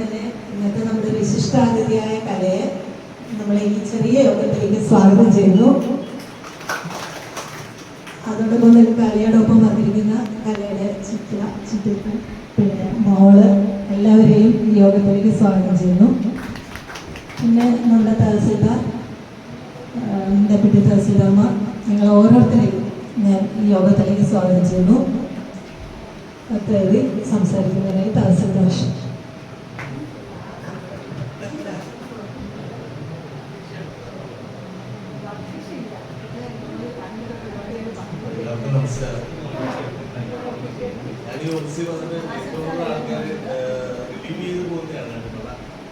തന്നെ ഇന്നത്തെ നമ്മുടെ വിശിഷ്ടാതിഥിയായ കലയെ നമ്മളെ ഈ ചെറിയ യോഗത്തിലേക്ക് സ്വാഗതം ചെയ്യുന്നു. അതോടൊപ്പം തന്നെ കലയോടൊപ്പം വന്നിരിക്കുന്ന കലയുടെ ചിത്ര ചിത്രം പിന്നെ മോൾ എല്ലാവരെയും യോഗത്തിലേക്ക് സ്വാഗതം ചെയ്യുന്നു. പിന്നെ നമ്മുടെ തഹസിൽദാർ ഡെപ്യൂട്ടി തഹസിൽദാർമാർ നിങ്ങൾ ഓരോരുത്തരെയും ഞാൻ ഈ യോഗത്തിലേക്ക് സ്വാഗതം ചെയ്യുന്നു. അത്രയും സംസാരിക്കുന്നതിനായി തഹസിൽദാർ ഈ ഓഫീസിൽ വന്നിട്ട് ഏറ്റവും ആൾക്കാർ റിലീവ് ചെയ്ത് പോകുന്നതാണ് കണ്ടിട്ടുള്ള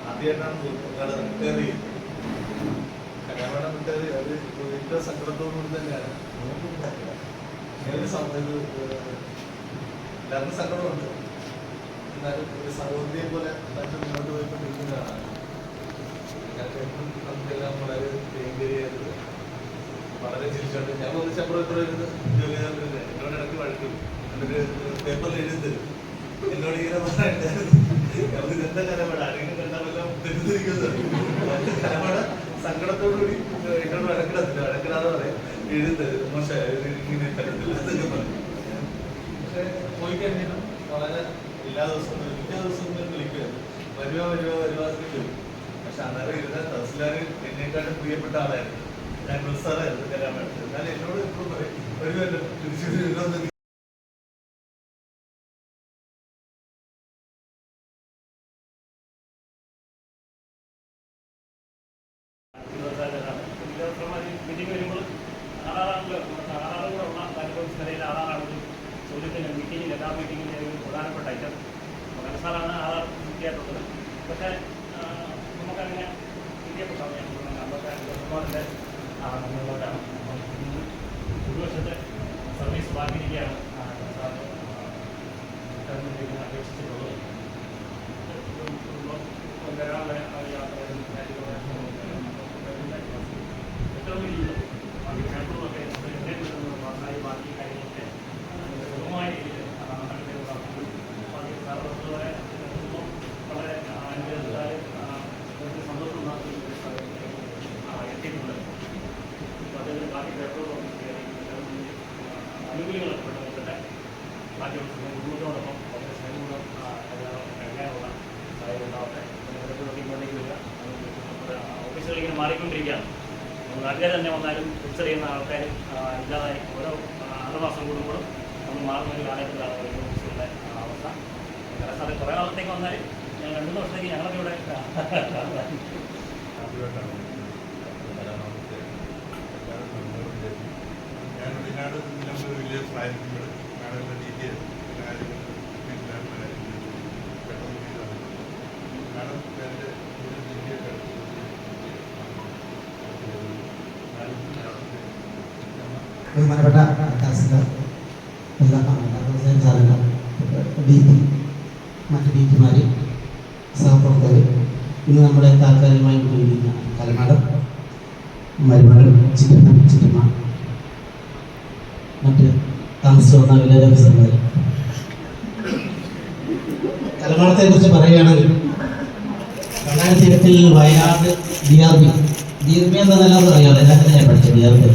ആദ്യമായിട്ടാണ് കട റിട്ടയർ ചെയ്യുന്നത് കല്യാണം റിട്ടയർ അത് ഏറ്റവും സങ്കടത്തോടുകൂടി തന്നെയാണ്. ഒരു, ഏഹ്, എല്ലാവർക്കും സങ്കടമുണ്ട്. എന്നാലും ഒരു സഹോദരിയെ പോലെ മറ്റും മുന്നോട്ട് പോയിക്കൊണ്ടിരിക്കുന്നതാണ് നിൽക്കുന്നതാണ്. നമുക്കെല്ലാം വളരെ ഭയങ്കരമായിട്ട് വളരെ ചിരിച്ചോണ്ട് ഞാൻ ഒന്നിച്ചപ്പുറം ചപ്പുറം ഇപ്പുറം ഇരുന്ന് ജോലി ചെയ്തോണ്ടിരുന്നത് എന്നോട് ഇടയ്ക്ക് വഴക്കും എന്നിട്ട് പേപ്പറിൽ എഴുതി തരും എന്നോട് ഇങ്ങനെ പറഞ്ഞിട്ടായിരുന്നു നമുക്ക് ഇതെന്താ കലമട ആരെങ്കിലും കണ്ടാൽ വല്ലതും തെറ്റിദ്ധരിക്കുന്നത് കലമട സങ്കടത്തോടു കൂടി എന്നോട് വഴക്കിടത്തില്ല വഴക്കിടാതെ പറയും എഴുതി തരും മോശം ഇങ്ങനെ തരത്തില്ല എന്നൊക്കെ പറയും പക്ഷെ പോയി കഴിഞ്ഞിട്ടും വളരെ എല്ലാ ദിവസവും മിക്ക ദിവസവും ഞാൻ വിളിക്കുമായിരുന്നു വരുക വരുക വരുക വരും പക്ഷെ അന്നേരം ഇരുന്ന എന്നെക്കാളും പ്രിയപ്പെട്ട ആളായിരുന്നു ഞാൻ സാറായിരുന്നു വേണ്ടത് എന്നാൽ എന്നോട് എപ്പോഴും പറയും വരുമല്ലോ തിരിച്ചു വരുമെന്ന് സർവീസ് ബാക്കിയിരിക്കുകയാണ് ആ, സാറ് റിട്ടയർമെന്റിലേക്ക് അപേക്ഷിച്ചിട്ടുള്ളത് വരാനുള്ള യാത്രയും കാര്യങ്ങളും ഏറ്റവും വലിയ ബാക്കി പേപ്പറുമൊക്കെ എന്നെ കിട്ടുന്നത് നന്നായി ബാക്കി കാര്യങ്ങളൊക്കെ സുഖമായ രീതിയിൽ ബാക്കി സാറുകളെ വളരെ അനുഗ്രഹത്താൽ സന്തോഷം എത്തിയിട്ടുണ്ട് അപ്പോൾ അതിൽ ബാക്കി പേപ്പറുകളൊക്കെ കയറി അനുകൂലികളൊക്കെ പെട്ടെന്ന് ബാക്കി കുടുംബത്തോടൊപ്പം വളരെ സ്നേഹപൂർവം കഴിയാനുള്ള സാഹചര്യം ഉണ്ടാവട്ടെ ഇടയ്ക്കൊക്കെ ഇങ്ങോട്ടേക്ക് വരിക നമ്മുടെ ഓഫീസുകൾ ഇങ്ങനെ മാറിക്കൊണ്ടിരിക്കുകയാണ്. നാട്ടുകാർ തന്നെ വന്നാലും തിരിച്ചറിയുന്ന ആൾക്കാർ ഇല്ലാതായി ഓരോ ആറ് മാസം കൂടുമ്പോഴും നമ്മൾ മാറുന്ന ഒരു കാലഘട്ടത്തിലാണ് ഓരോ ഓഫീസുകളുടെ അവസ്ഥ. സാറേ കുറേ നാളത്തേക്ക് വന്നാൽ ഞാൻ രണ്ട് വർഷത്തേക്ക് ഞങ്ങളൊക്കെ ഇവിടെ ഞാനൊരു കലാമാമത്തെ പ്രായത്തിൽ വില്ലേജ് ആയിരിക്കുമ്പോൾ മാഡങ്ങളുടെ ഡീറ്റെയിൽ കാര്യങ്ങൾ വീട്ടിലായിട്ടുള്ള കാര്യങ്ങൾ പെട്ടെന്ന് ചെയ്താണ് മാഡം എന്റെ ഒരു ഡീറ്റെയിൽ ബഹുമാനപ്പെട്ട എല്ലാ ഹുസൈൻ സാറിന്റെ ഡി പി മറ്റ് ഡി പിമാർ സഹപ്രവർത്തകർ ഇന്ന് നമ്മുടെ താൽക്കാലികമായി കൊണ്ടിരിക്കുന്ന കലമാടം മരുമകൾ ചിറ്റപ്പ ചിറ്റമ്മ മറ്റ് താമസിച്ചു വന്ന കലമാടത്തെ കുറിച്ച് പറയുകയാണെങ്കിൽ രണ്ടായിരത്തി എട്ടിൽ Wayanad D R B. D R B എന്താണെന്നല്ലാതെ അറിയാമല്ലോ എല്ലാത്തിനും ഞാൻ പഠിച്ചത് ഡി ആർ ബി.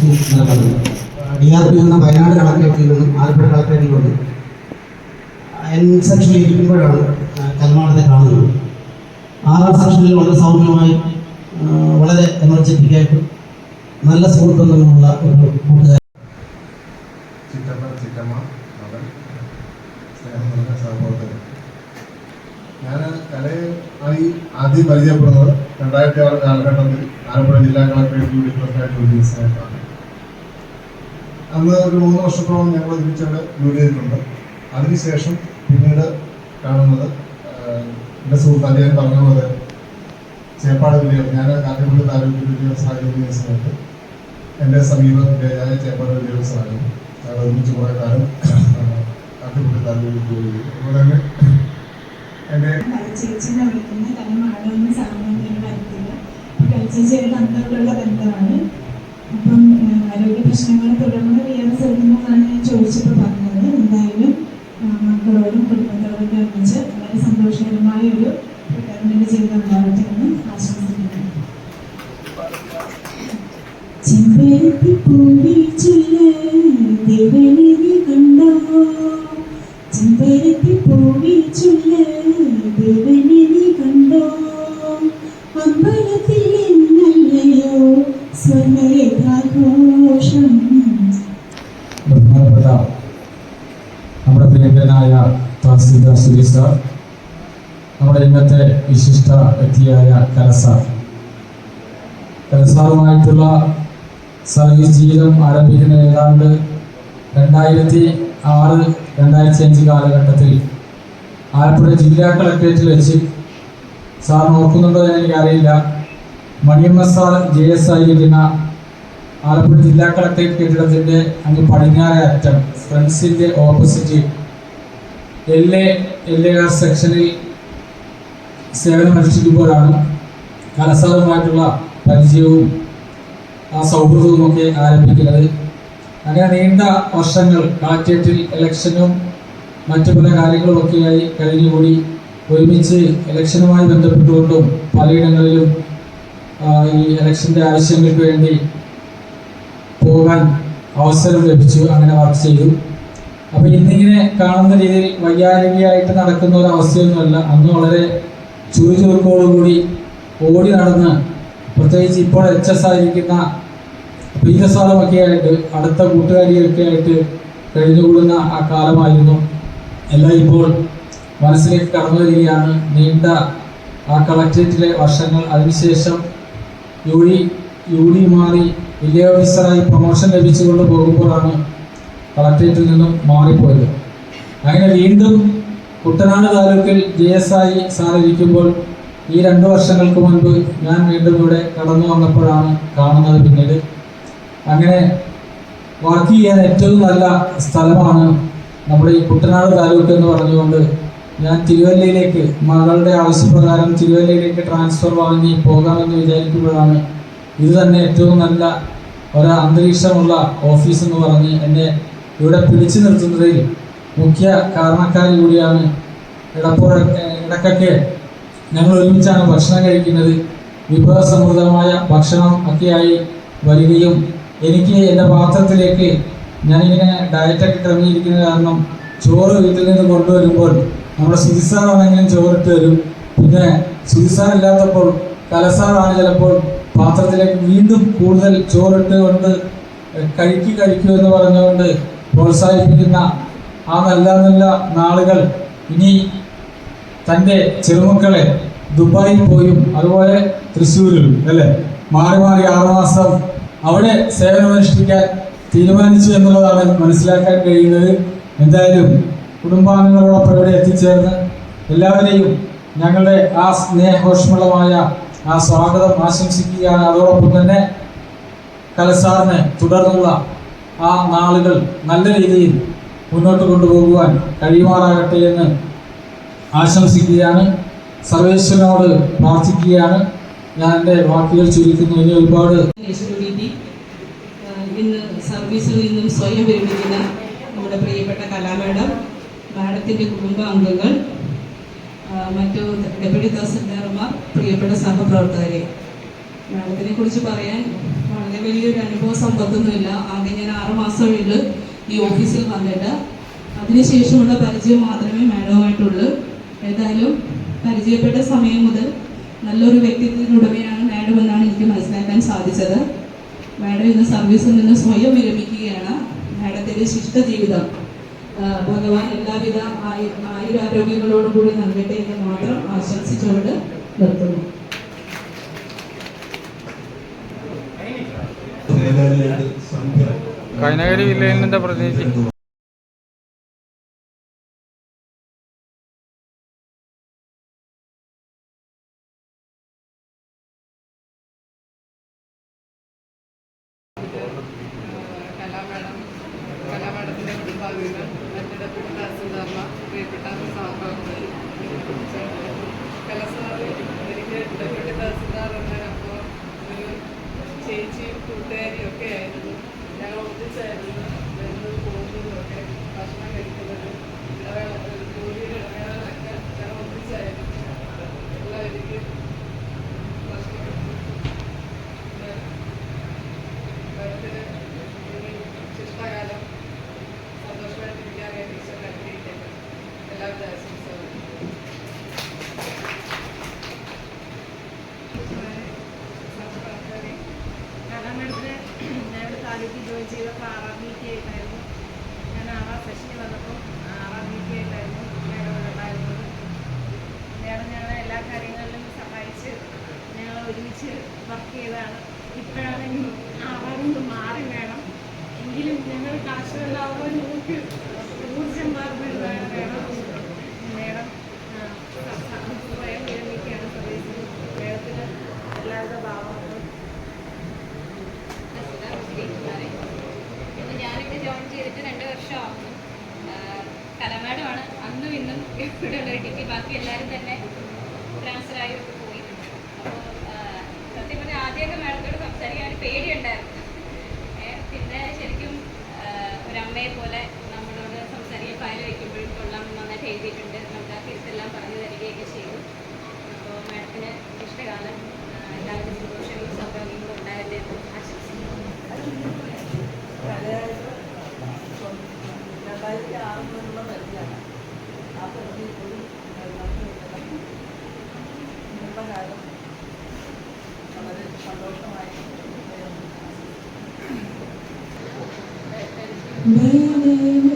നടക്കുന്നത് ഡി ആർ പി എന്ന വയനാട് കളക്ടറേറ്റിൽ നിന്നും ആലപ്പുഴ കളക്ടറേറ്റിൽ വന്ന് എൻ സെക്ഷനിൽ ഇരിക്കുമ്പോഴാണ് കൽമാടത്തെ കാണുന്നത്. ആറാം സെക്ഷനിൽ വളരെ സൗമ്യമായി വളരെ ആയിട്ട് നല്ല സുഹൃത്തുക്കളുള്ള ഒരു കൂട്ടുകാരൻ. ചിറ്റമ്മ അവൻ ഞാൻ കലയെ ആയി ആദ്യം പരിചയപ്പെടുന്നത് രണ്ടായിരത്തി ആറ് കാലഘട്ടത്തിൽ ആലപ്പുഴ ജില്ലാ കളക്ടറേറ്റ് ഒരു ഉദ്യോഗസ്ഥനായിട്ടാണ് അന്ന് ഒരു മൂന്ന് വർഷത്തോളം ഞങ്ങൾ ഒരുമിച്ച് അവിടെ ജോലി ചെയ്തിട്ടുണ്ട് അതിനുശേഷം പിന്നീട് കാണുന്നത് എന്റെ സുഹൃത്ത് ഞാൻ പറഞ്ഞ പോലെ ചേപ്പാട് വില്ലേജ് ഞാൻ കാട്ടിപ്പള്ളി താലൂക്ക് വില്ലേജ് സാഹചര്യ സമയത്ത് എന്റെ സമീപ ഞാൻ ചേപ്പാട് വില്ലേജായിരുന്നു ഞങ്ങൾ ഒരുമിച്ച് കുറേ കാലം കാട്ടിപ്പള്ളി താലൂക്കിൽ ജോലി ചെയ്തു. അതുപോലെ തന്നെ എന്റെ ചേച്ചിനെ വിളിക്കുന്ന തന്നെ അപ്പൊ കളിച്ചേച്ചിയായിട്ട് അന്തരമുള്ള ബന്ധമാണ്. അപ്പം ആരോഗ്യ പ്രശ്നങ്ങളെ തുടർന്ന് വേറെ സ്ഥലത്തുനിന്നാണ് ഞാൻ ചോദിച്ചപ്പോൾ പറഞ്ഞത്. എന്തായാലും മക്കളോടും കുടുംബത്തോടൊക്കെ ഒന്നിച്ച് വളരെ സന്തോഷകരമായ ഒരു റിട്ടയർമെന്റ് ജീവിതം ഉണ്ടാവട്ടെ എന്ന് ആശംസിക്കുന്നു. ചെമ്പരത്തി പൂവിൽ ചൊല്ല് കണ്ടോ? സാർ. നമ്മുടെ ഇന്നത്തെ വിശിഷ്ട വ്യക്തിയായ കലസാർ കലസാറുമായിട്ടുള്ള സർവീസ് ജീവിതം ആരംഭിക്കുന്ന ഏതാണ്ട് രണ്ടായിരത്തി ആറ് രണ്ടായിരത്തി അഞ്ച് കാലഘട്ടത്തിൽ ആലപ്പുഴ ജില്ലാ കളക്ടറേറ്റിൽ വെച്ച് സാറിന് ഓർക്കുന്നുണ്ടോ എന്ന് എനിക്കറിയില്ല. മണിയമ്മ സാർ ജെ എസ് ആയിരിക്കുന്ന ആലപ്പുഴ ജില്ലാ കളക്ടറേറ്റ് കെട്ടിടത്തിന്റെ അങ്ങ് പടിഞ്ഞാറേ അറ്റം ഫ്രണ്ട്സിന്റെ opposite L A L A R സെക്ഷനിൽ സേവനമനുഷ്ഠിക്കുമ്പോഴാണ് കലസാറുമായിട്ടുള്ള പരിചയവും ആ സൗഹൃദവും ഒക്കെ ആരംഭിക്കുന്നത്. അങ്ങനെ നീണ്ട വർഷങ്ങൾ കളക്ട്രേറ്റിൽ ഇലക്ഷനും മറ്റു പല കാര്യങ്ങളുമൊക്കെയായി കഴിഞ്ഞുകൂടി. ഒരുമിച്ച് ഇലക്ഷനുമായി ബന്ധപ്പെട്ടുകൊണ്ടും പലയിടങ്ങളിലും ഈ ഇലക്ഷന്റെ ആവശ്യങ്ങൾക്ക് വേണ്ടി പോകാൻ അവസരം ലഭിച്ചു അങ്ങനെ വർക്ക് ചെയ്തു. അപ്പൊ ഇന്നിങ്ങനെ കാണുന്ന രീതിയിൽ വൈകാരികയായിട്ട് നടക്കുന്ന ഒരു അവസ്ഥയൊന്നുമല്ല. അന്ന് വളരെ ചുറുചുറുക്കോടുകൂടി ഓടി നടന്ന് പ്രത്യേകിച്ച് ഇപ്പോൾ എച്ച് എസ് ആയിരിക്കുന്ന പ്രീതസാദമൊക്കെ ആയിട്ട് അടുത്ത കൂട്ടുകാരിയൊക്കെ ആയിട്ട് കഴിഞ്ഞുകൂടുന്ന ആ കാലമായിരുന്നു. എല്ലാം ഇപ്പോൾ മനസ്സിലേക്ക് കടന്നു വരികയാണ്. നീണ്ട ആ കളക്ട്രേറ്റിലെ വർഷങ്ങൾ. അതിനുശേഷം യു ഡി യു ഡി മാറി വില്ലേജ് ഓഫീസറായി പ്രൊമോഷൻ ലഭിച്ചുകൊണ്ട് പോകുമ്പോഴാണ് കളക്ട്രേറ്റിൽ നിന്നും മാറിപ്പോയത്. അങ്ങനെ വീണ്ടും കുട്ടനാട് താലൂക്കിൽ ജെ എസ് ആയി സാർ ഈ രണ്ട് വർഷങ്ങൾക്ക് മുൻപ് ഞാൻ വീണ്ടും ഇവിടെ കടന്നു വന്നപ്പോഴാണ് കാണുന്നത് പിന്നീട്. അങ്ങനെ വർക്ക് ചെയ്യാൻ ഏറ്റവും നല്ല സ്ഥലമാണ് നമ്മുടെ ഈ കുട്ടനാട് താലൂക്ക് എന്ന് പറഞ്ഞുകൊണ്ട് ഞാൻ തിരുവല്ലയിലേക്ക് മകളുടെ ആവശ്യപ്രകാരം തിരുവല്ലയിലേക്ക് ട്രാൻസ്ഫർ വാങ്ങി പോകാമെന്ന് വിചാരിക്കുമ്പോഴാണ് ഇത് തന്നെ ഏറ്റവും നല്ല ഒരു അന്തരീക്ഷമുള്ള ഓഫീസ് എന്ന് പറഞ്ഞ് എന്നെ ഇവിടെ പിടിച്ചു നിർത്തുന്നതിൽ മുഖ്യ കാരണക്കാരി കൂടിയാണ് ഇടപ്പുറ ഇടക്കൊക്കെ ഞങ്ങൾ ഒരുമിച്ചാണ് ഭക്ഷണം കഴിക്കുന്നത്. വിഭവസമൃദ്ധമായ ഭക്ഷണം ഒക്കെയായി വരികയും എനിക്ക് എന്റെ പാത്രത്തിലേക്ക് ഞാനിങ്ങനെ ഡയറ്റൊക്കെ ക്രമീകരിക്കുന്ന കാരണം ചോറ് വീട്ടിൽ നിന്ന് കൊണ്ടുവരുമ്പോൾ നമ്മുടെ സുതിസാറാണെങ്കിലും ചോറിട്ട് വരും പിന്നെ സുതിസാർ ഇല്ലാത്തപ്പോൾ കലസാറാണ് ചിലപ്പോൾ പാത്രത്തിലേക്ക് വീണ്ടും കൂടുതൽ ചോറിട്ട് കൊണ്ട് കഴിക്കു കഴിക്കൂ എന്ന് പറഞ്ഞുകൊണ്ട് പ്രോത്സാഹിപ്പിക്കുന്ന ആ നല്ല നല്ല നാളുകൾ. ഇനി തന്റെ ചെറുമക്കളെ ദുബായിൽ പോയും അതുപോലെ തൃശ്ശൂരിൽ അല്ലേ? മാറി മാറി ആറുമാസം അവിടെ സേവനമനുഷ്ഠിക്കാൻ തീരുമാനിച്ചു എന്നുള്ളതാണ് മനസ്സിലാക്കാൻ കഴിയുന്നത്. എന്തായാലും കുടുംബാംഗങ്ങളോടൊപ്പം ഇവിടെ എത്തിച്ചേർന്ന് എല്ലാവരെയും ഞങ്ങളുടെ ആ സ്നേഹോഷ്മളമായ ആ സ്വാഗതം ആശംസിക്കുകയാണ്. അതോടൊപ്പം തന്നെ കലസാറിന് തുടർന്നുള്ള ആ നാളുകൾ നല്ല രീതിയിൽ മുന്നോട്ട് കൊണ്ടുപോകുവാൻ കഴിയുമാറാകട്ടെ എന്ന് ആശംസിക്കുകയാണ്. സർവേശ്വരനോട് പ്രാർത്ഥിക്കുകയാണ്. ഞാൻ എന്റെ വാക്കുകൾ ചുരുക്കുന്നു. ഇനി ഒരുപാട് ഇന്ന് സർവീസിൽ നിന്നും സ്വയം വിരമിക്കുന്ന നമ്മുടെ പ്രിയപ്പെട്ട കലാമേഡം മാഡത്തിന്റെ കുടുംബാംഗങ്ങൾ മറ്റു ഡെപ്യൂട്ടി തഹസിൽദാർമാർ പ്രിയപ്പെട്ട സഹപ്രവർത്തകരെ. മാഡത്തിനെ കുറിച്ച് പറയാൻ വളരെ വലിയൊരു അനുഭവ സമ്പത്തൊന്നുമില്ല. ആകെ ഞാൻ ആറ് മാസമുള്ളൂ ഈ ഓഫീസിൽ വന്നിട്ട്. അതിനുശേഷമുള്ള പരിചയം മാത്രമേ മാഡവുമായിട്ടുള്ളൂ. ഏതായാലും പരിചയപ്പെട്ട സമയം മുതൽ നല്ലൊരു വ്യക്തിത്വത്തിനുടമയാണ് മാഡം എന്നാണ് എനിക്ക് മനസ്സിലാക്കാൻ സാധിച്ചത്. മാഡം ഇന്ന് സർവീസിൽ നിന്ന് സ്വയം വിരമിക്കുകയാണ്. മാഡത്തിന്റെ ശിഷ്ട ജീവിതം ഭഗവാൻ എല്ലാവിധ ആയുരാരോഗ്യങ്ങളോടുകൂടി ആയുരാരോഗ്യങ്ങളോടും കൂടി നൽകട്ടെ എന്ന് മാത്രം ആശംസിച്ചുകൊണ്ട് നിർത്തുന്നു. കൈനഗരി ജില്ലയിൽ പ്രതിനിധി കലാമേഡം കലാമേഡത്തിന്റെ കുടുംബാംഗങ്ങൾ പ്രിയപ്പെട്ട സഹപ്രവർത്തകർ കലാസാർ എനിക്ക് ഡെപ്യൂട്ടി ചേച്ചിയും കൂട്ടുകാരിയും ഒക്കെ ആയിരുന്നു. ഞങ്ങൾ ഒന്നിച്ചായിരുന്നു വരുന്നത് പോകുന്നതും ഒക്കെ ഭക്ഷണം കഴിക്കുന്നത്. ജോലിയിൽ ഇടവേളകളൊക്കെ ഞങ്ങൾ ഒന്നിച്ചായിരുന്നു. എല്ലാവർക്കും ശിഷ്ടകാലം സന്തോഷമായിട്ടിരിക്കാൻ വേണ്ടി ടീച്ചറിനെ ആഗ്രഹിക്കുന്നത് എല്ലാവരും มา ബാക്കി എല്ലാവരും തന്നെ ട്രാൻസ്ഫർ ആയി ഒക്കെ പോയി അപ്പോൾ സത്യം പറഞ്ഞാൽ ആദ്യമൊക്കെ മാഡത്തോട് സംസാരിക്കാൻ ഒരു പേടിയുണ്ടായിരുന്നു. പിന്നെ ശരിക്കും ഒരമ്മയെ പോലെ നമ്മളോട് സംസാരിക്കാൻ ഫയൽ വയ്ക്കുമ്പോഴും കൊള്ളാം നന്നായിട്ട് എഴുതിയിട്ടുണ്ട് നമുക്ക് ആ തിരുത്തെല്ലാം പറഞ്ഞു തരികയൊക്കെ ചെയ്തു. അപ്പോൾ മാഡത്തിന് ഇഷ്ടകാലം എല്ലാവരും സന്തോഷങ്ങളും സൗകര്യങ്ങളും ഉണ്ടാകട്ടെ എന്ന് ആശംസിക്കുന്നു. രണ്ടായിരത്തി Maybe.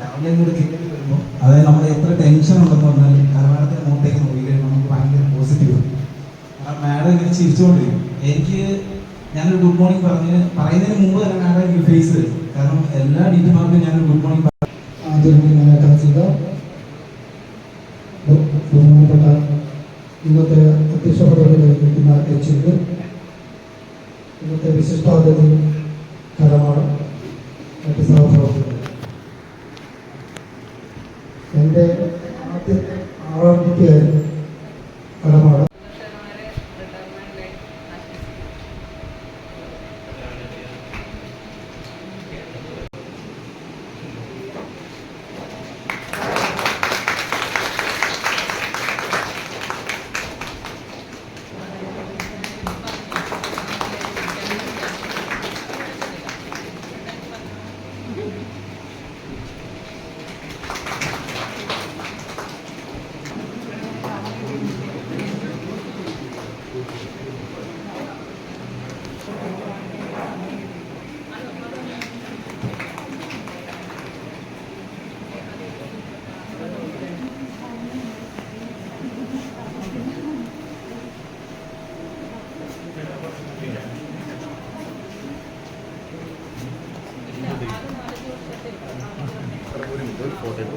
രാവിലെ കൂടി കേൾക്കേണ്ടി വരുമ്പോൾ അതായത് നമ്മൾ എത്ര ടെൻഷൻ ഉണ്ടെന്ന് പറഞ്ഞാൽ കലമേളത്തിന് മുഖത്തേക്ക് നോക്കി കഴിയുമ്പോൾ നമുക്ക് ഭയങ്കര പോസിറ്റീവ് കാരണം മാഡം ഇങ്ങനെ ചിരിച്ചുകൊണ്ടിരിക്കും. എനിക്ക് ഞാനൊരു ഗുഡ് മോർണിംഗ് പറഞ്ഞ് പറയുന്നതിന് മുമ്പ് തന്നെ മാഡം എനിക്ക് ഫേസ് കാരണം എല്ലാ ഡി പിമാർക്കും ഞാനൊരു ഗുഡ് മോർണിംഗ് ബഹുമാനപ്പെട്ട ഇന്നത്തെ അധ്യക്ഷ പദവിയിൽ നിൽക്കുന്ന എച്ച് ഇന്നത്തെ വിശിഷ്ടാതിഥി കരമാണ് മറ്റ് സഹപ്രവർത്തകർ എന്റെ ആദ്യത്തെ ആറാം കുട്ടിയായിരുന്നു കടമാട് ഡോക്ടർമാരെ റിട്ടയർമെന്റ്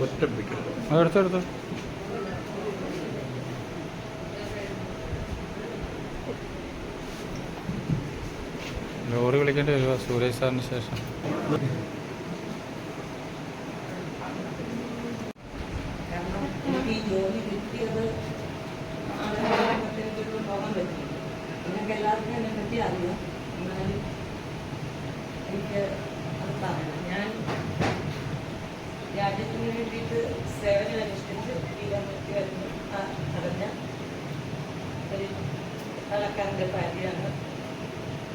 ആശംസിക്കുന്നു അതെടുത്തെടുത്തു ലോറി വിളിക്കേണ്ടി വരുവാ സുരേഷ് സാറിന് ശേഷം. എല്ലാവർക്കും എന്നെ പറ്റി അറിയാം. എന്നാലും എനിക്ക് അത് പറയണം ഞാൻ രാജ്യത്തിന് വേണ്ടിയിട്ട് സേവനം അനുഷ്ഠിച്ച് വീരമൃത്യു വരുന്ന. അടഞ്ഞ ഒരു കളക്കാരന്റെ ഭാര്യയാണ്.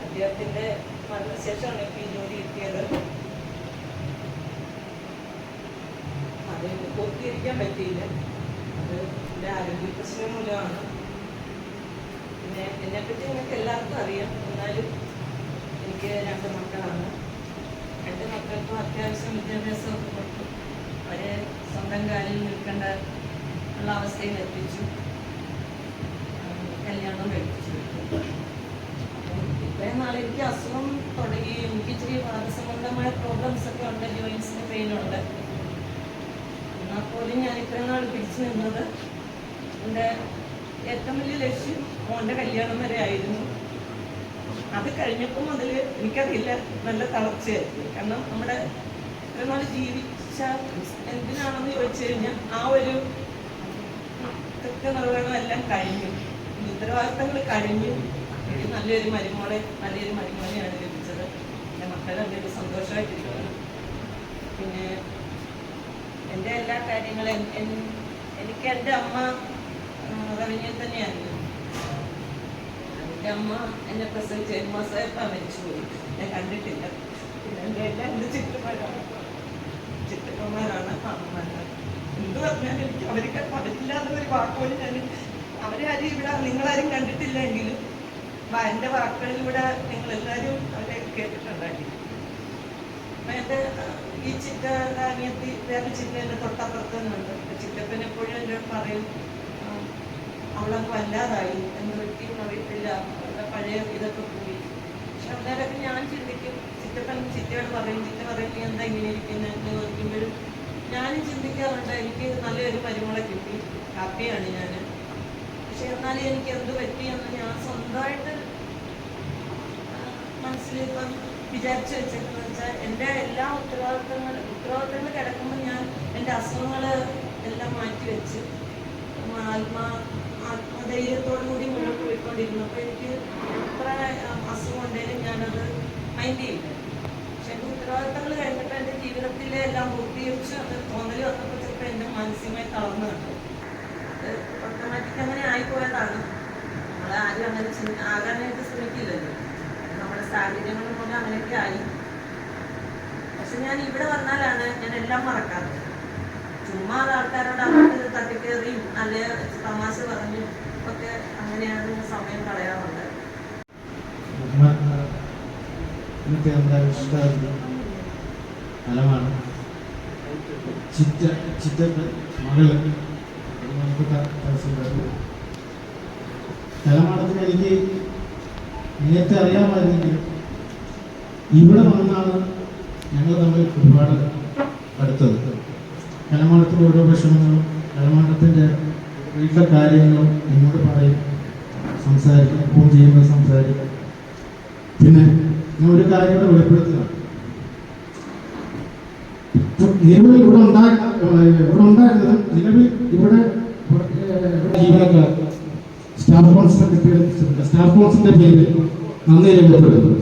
അദ്ദേഹത്തിന്റെ മരണശേഷമാണ് ഇപ്പോൾ ഈ ജോലി കിട്ടിയത്. അത് പൂർത്തീകരിക്കാൻ പറ്റിയില്ല. അത് എന്റെ ആരോഗ്യ പ്രശ്നം മൂലമാണ്. പിന്നെ എന്നെപ്പറ്റി നിങ്ങൾക്ക് എല്ലാവർക്കും അറിയാം. എന്നാലും എനിക്ക് രണ്ട് മക്കളാണ്. രണ്ട് മക്കൾക്കും അത്യാവശ്യം വിദ്യാഭ്യാസമൊക്കെ കൊടുത്തു. അവരെ സ്വന്തം കാലിൽ നിൽക്കേണ്ട ഉള്ള അവസ്ഥയിൽ എത്തിച്ചു. കല്യാണം കഴിപ്പിച്ചു. ഇത്രയും നാളെ എനിക്ക് അസുഖം തുടങ്ങി. എനിക്ക് ഇച്ചിരി വാദസംബന്ധമായ പ്രോബ്ലംസ് ഒക്കെ ഉണ്ട്. ജോയിൻസിന് പെയിൻ ഉണ്ട്. എന്നാൽ പോലും ഞാൻ ഇത്രയും നാൾ പിടിച്ചു നിന്നത് എന്റെ ഏറ്റവും വലിയ ലക്ഷ്യം മോന്റെ കല്യാണം വരെ ആയിരുന്നു. അത് കഴിഞ്ഞപ്പോൾ അതിൽ എനിക്കറിയില്ല നല്ല തളർച്ചയായിരുന്നു കാരണം നമ്മുടെ ഇത്രയും നാൾ ജീവിച്ച എന്തിനാണെന്ന് ചോദിച്ചു കഴിഞ്ഞാൽ ആ ഒരു കൃത്യനിർവഹണം എല്ലാം കഴിഞ്ഞു. ഉത്തരവാദിത്തങ്ങൾ കഴിഞ്ഞു. നല്ലൊരു മരുമോളെ നല്ലൊരു മരുമോനെയാണ് ലഭിച്ചത്. എന്റെ മക്കളെ എന്റെ സന്തോഷമായിട്ടിരിക്കുന്നത് പിന്നെ എന്റെ എല്ലാ കാര്യങ്ങളും എനിക്ക് എന്റെ അമ്മ റവന്യൂ തന്നെയായിരുന്നു. എന്റെ അമ്മ എന്നെ പ്രസവിച്ച് ഏഴ് മാസമായപ്പോൾ മരിച്ചുപോയി. ഞാൻ കണ്ടിട്ടില്ല. പിന്നെ എന്റെ എല്ലാം എന്റെ പറഞ്ഞാലും എനിക്ക് അവർക്ക് പറ്റില്ല എന്നൊരു വാക്കുപോലും ഞാൻ അവരാരും ഇവിടെ നിങ്ങളാരും കണ്ടിട്ടില്ല എങ്കിലും എന്റെ വാക്കുകളിലൂടെ നിങ്ങളെല്ലാവരും അവരെ കേട്ടിട്ടുണ്ടായിരിക്കും അപ്പൊ എന്റെ ഈ ചിറ്റ അനിയത്തി വേറെ ചിറ്റ എന്റെ തൊട്ടപ്പുറത്ത് അപ്പൊ ചിറ്റപ്പൻ എപ്പോഴും എന്റെ പറയും അവളെ അവളങ്ങ് വല്ലാതായി എന്ന് പറ്റിയെന്ന് അറിയത്തില്ല പഴയ ഇതൊക്കെ പോയി പക്ഷെ അന്നേരമൊക്കെ ഞാൻ ചിന്തിക്കും. ചിറ്റപ്പൻ ചിറ്റയോട് പറയും ചിറ്റ പറയും നീ എന്താ ഇങ്ങനെ ഇരിക്കുന്നത് എന്ന് ചോദിക്കുമ്പോഴും ഞാനും ചിന്തിക്കാറുണ്ട് എനിക്ക് നല്ലൊരു പരിമള കിട്ടി. ഹാപ്പിയാണ് ഞാൻ പക്ഷെ എന്നാലും എനിക്ക് എന്ത് പറ്റി എന്ന് ഞാൻ സ്വന്തമായിട്ട് മനസ്സിൽ ഇപ്പം വിചാരിച്ചു വെച്ചേക്കുന്നത് വെച്ചാൽ എന്റെ എല്ലാ ഉത്തരവാദിത്തങ്ങൾ ഉത്തരവാദിത്തങ്ങൾ കിടക്കുമ്പോൾ ഞാൻ എന്റെ അസുഖങ്ങൾ എല്ലാം മാറ്റി വെച്ച് ആത്മാ ആത്മധൈര്യത്തോടു കൂടി മുന്നോട്ട് പോയിക്കൊണ്ടിരുന്നു. അപ്പോൾ എനിക്ക് എത്ര അസുഖം ഉണ്ടെങ്കിലും ഞാനത് മൈൻഡ് ചെയ്യില്ല പക്ഷെ എന്റെ ഉത്തരവാദിത്തങ്ങൾ കഴിഞ്ഞിട്ട് ജീവിതത്തിലെ എല്ലാം പൂർത്തീകരിച്ച് തോന്നൽ വന്നപ്പോൾ ചിലപ്പോൾ എന്റെ മാനസികമായി തളർന്നു കണ്ടു അത് ഓട്ടോമാറ്റിക് അങ്ങനെ ആയിപ്പോയതാണ്. നമ്മൾ ആരും അങ്ങനെ ആകാനായിട്ട് ശ്രമിക്കില്ലല്ലോ. നമ്മുടെ സാഹചര്യങ്ങൾ പോലെ അങ്ങനെയൊക്കെ ആയി. പക്ഷെ ഞാൻ ഇവിടെ വന്നാലാണ് ഞാൻ എല്ലാം മറക്കാറ്. ചുമ്മാ ആൾക്കാരോട് അങ്ങോട്ട് തട്ടിക്കേറിയും നല്ല തമാശ പറഞ്ഞും ഒക്കെ അങ്ങനെയാണ് സമയം കളയാറുള്ളത്. ഫലമാണ് ചിറ്റ ചിറ്റന്റെ മകൾ. ബഹുമാനപ്പെട്ട കലമാടത്തിന് എനിക്ക് നേരത്തെ അറിയാമായിരുന്നെങ്കിലും ഇവിടെ വന്നാണ് ഞങ്ങൾ തമ്മിൽ ഒരുപാട് അടുത്തത്. കലമാണത്തിന്റെ ഓരോ വിഷമങ്ങളും കലമാണത്തിന്റെ വീട്ടിലെ കാര്യങ്ങളും എന്നോട് പറയും. സംസാരിക്കും ഫോൺ ചെയ്യുമ്പോൾ സംസാരിക്കും. പിന്നെ ഞാൻ ഒരു കാര്യം കൂടെ വെളിപ്പെടുത്തുകയാണ്. നിലവിൽ ഇവിടെ ഇവിടെ ഉണ്ടായിരുന്നത് നിലവിൽ ഇവിടെ ജീവനക്കാർ സ്റ്റാഫ് കോൺസിന്റെ കിട്ടിയ സ്റ്റാഫ് കോൺസിന്റെ പേരിൽ നന്ദി രേഖപ്പെടുത്തുന്നു.